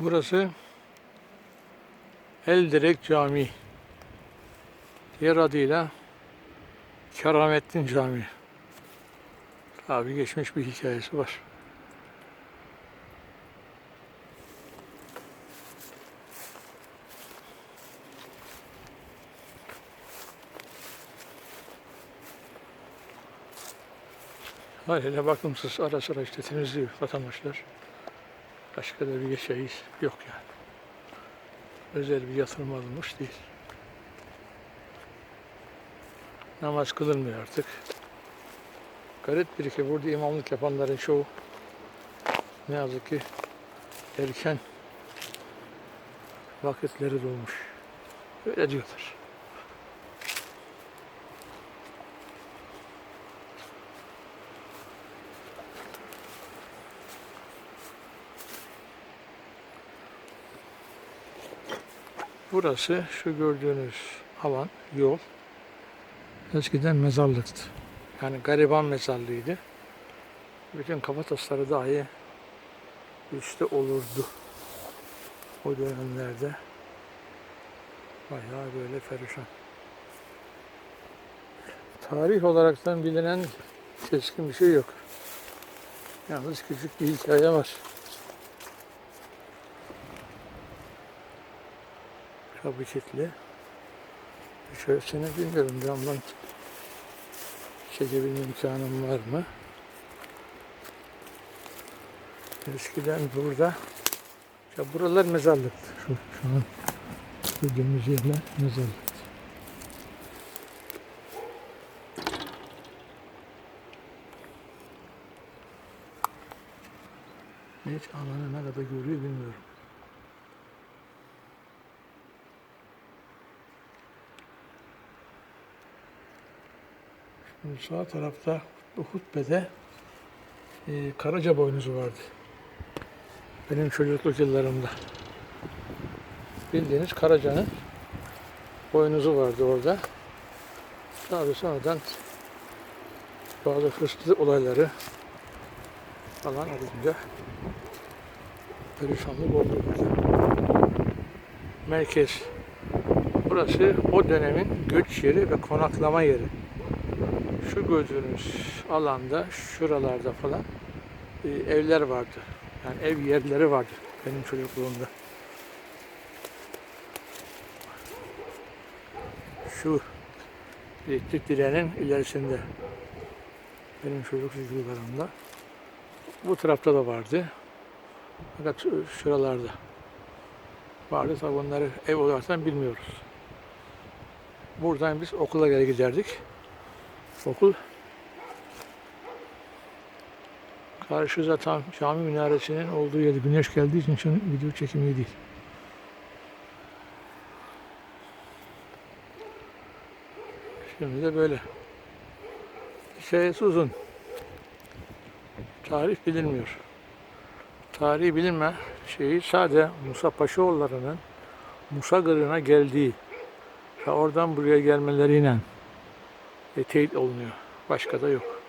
Burası Eldirek Camii. Diğer adıyla Keramettin Camii. Tabi geçmiş bir hikayesi var. Haliyle bakımsız ara sıra işte temizliyor vatandaşlar. Başka da bir şey yok yani. Özel bir yatırım alınmış değil. Namaz kılınmıyor artık. Garip bir ki burada imamlık yapanların çoğu ne yazık ki erken vakitleri dolmuş. Öyle diyorlar. Burası şu gördüğünüz alan, yol eskiden mezarlıktı. Yani gariban mezarlığıydı. Bütün kafa tasları dahi üstte olurdu. O dönemlerde bayağı böyle perişan. Tarih olaraktan bilinen keskin bir şey yok. Yalnız küçük bir hikaye var. Kapı kilitli. İçerisine bilmiyorum camdan çekebilme imkanım var mı? Eskiden burada ya buralar mezarlıktı. Şu, şu an gördüğümüz yerler mezarlıktı. Hiç alanı ne kadar görüyor bilmiyorum. Sağ tarafta hutbede e, Karaca boynuzu vardı. Benim çocukluk yıllarımda. Bildiğiniz Karaca'nın boynuzu vardı orada. Tabi sonradan bazı hırsızlık olayları falan olunca perişanlık oldu burada. Merkez. Burası o dönemin göç yeri ve konaklama yeri şu gördüğünüz alanda, şuralarda falan e, evler vardı. Yani ev yerleri vardı benim çocukluğumda. Şu elektrik direğinin ilerisinde benim çocukluk yıllarımda. Bu tarafta da vardı. Fakat şuralarda vardı. Tabi onları ev olaraktan bilmiyoruz. Buradan biz okula geri giderdik. Okul karşıda tam cami minaresinin olduğu yerde güneş geldiği için an video çekimi değil. Şimdi de böyle. Hikayesi uzun. Tarih bilinmiyor. Tarihi bilinme şeyi sade Musa Paşaoğulları'nın Musa Gırı'na geldiği ve oradan buraya gelmeleriyle teyit olunuyor. Başka da yok.